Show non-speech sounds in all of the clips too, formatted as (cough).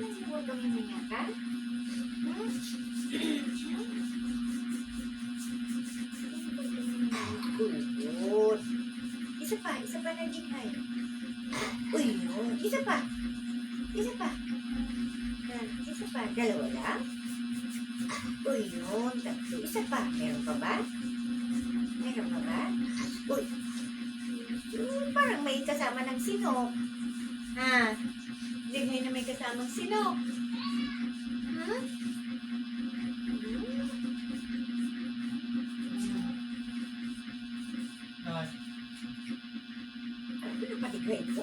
naman siguro mamamayagan. Hmm? Good. Isa pa, isa pa na gitay. Uy, yun. Isa pa. Isa pa. Isa pa. Dalawa lang. Uy, yun. Tatlo. Isa pa. Meron pa ba? Meron pa ba? Uy. Yung parang may kasama ng sinok. Ha? Ligay na may kasamang sinok. Ha? Hmm? Ah, Ano na paligay ko?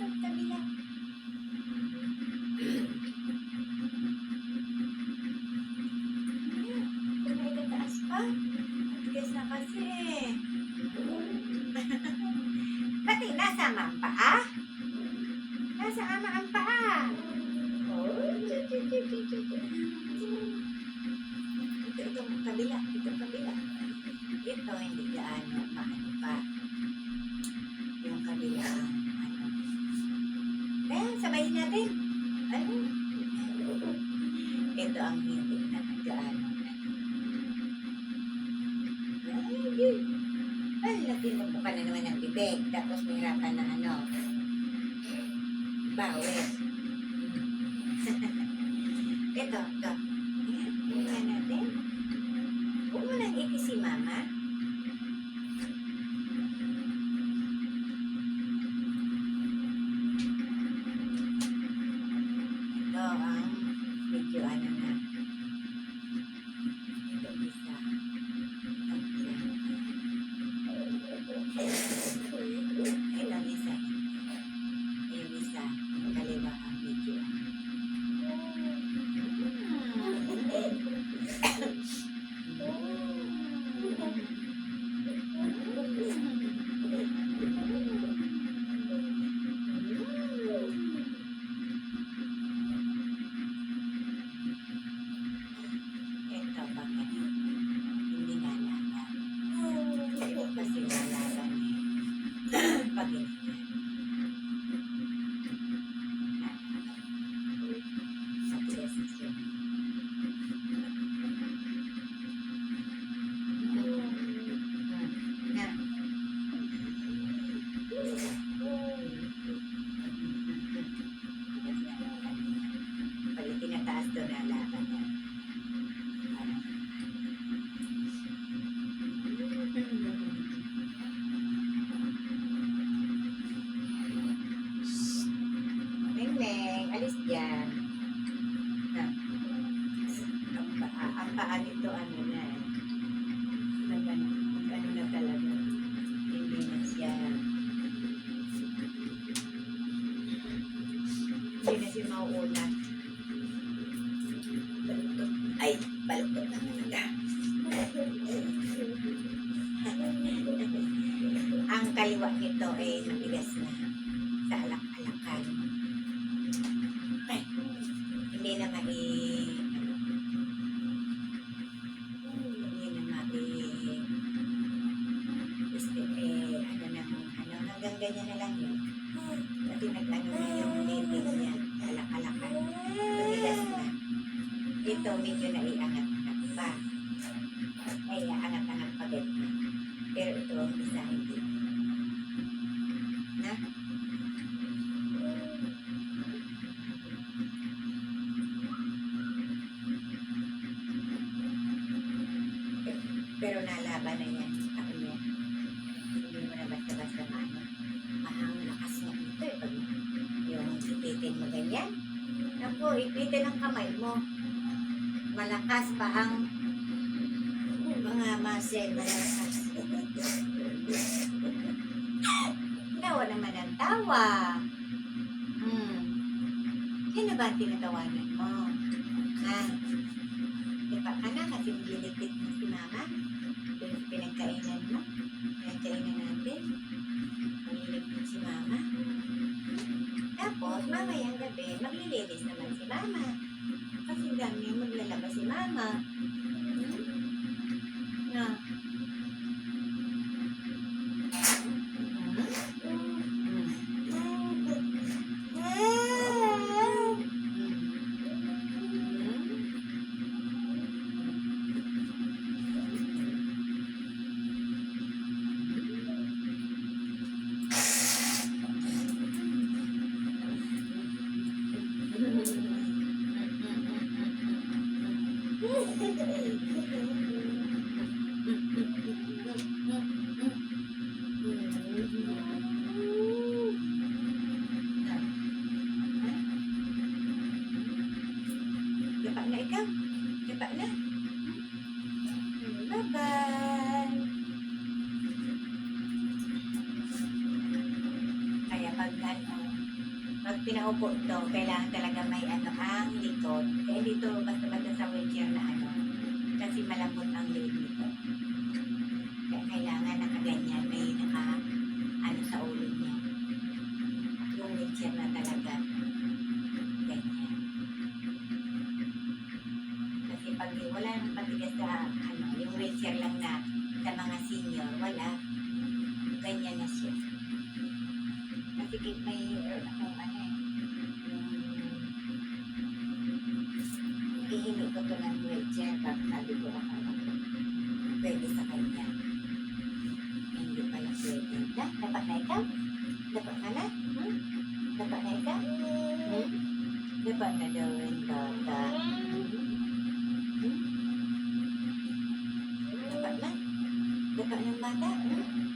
Nasa ama ang paa? Oh. Ito, itong kabila. Itong kabila. Ito, hindi gaano maano pa. Yung kabila. Ano. Kaya, sabayin natin. Ano? Ito ang hindi na gaano. Ay, ay, laki mo pa na naman ng bibig. Tapos mahirapan na ano. Bawis. ito, ito. Nito ano na eh. Laban, ano na talaga. Hindi na siya. Hindi na siya mauuna. Baluktot. Ay, baluktot na talaga. (laughs) ang kaliwa nito ay matigas na hanggang ganyan na lang yun. Pati nag-ano na yung native niya, alak-alakan. Tumigas na. Ito medyo naiangat-angat pa. Ay, angat-angat pa din. Pero ito ang isa hindi. Na? Pero nalaban na yan. Ipitin mo ganyan. Naku, ipitin ang kamay mo. malakas pa ang mga muscle. Malakas. Tawa (laughs) naman ang tawa. Hmm. Sino ba ang tinatawanan mo? Ha? Di ba ka na kasi nililigpit 嗯 Dapat na ikaw. Dapat na. Bye-bye. Kaya pag ano, pag pinaupo to, kailangan talaga may ano ang likod. Kaya dito basta-basta sa wheelchair na ano. Kasi malambot ang leg wheelchair lang na sa mga senior, wala. Ganyan na siya. Kasi may akong ano eh, ihimi ko to ng wheelchair, tapos sabi ko ako, pwede sa kanya. Hindi pala pwede. Na, dapat na ikaw? Dapat na na? Hmm? Dapat na ikaw? Hmm? Dapat na daw yung bata. Hmm? Dapat ng bata? Hmm? Hmm?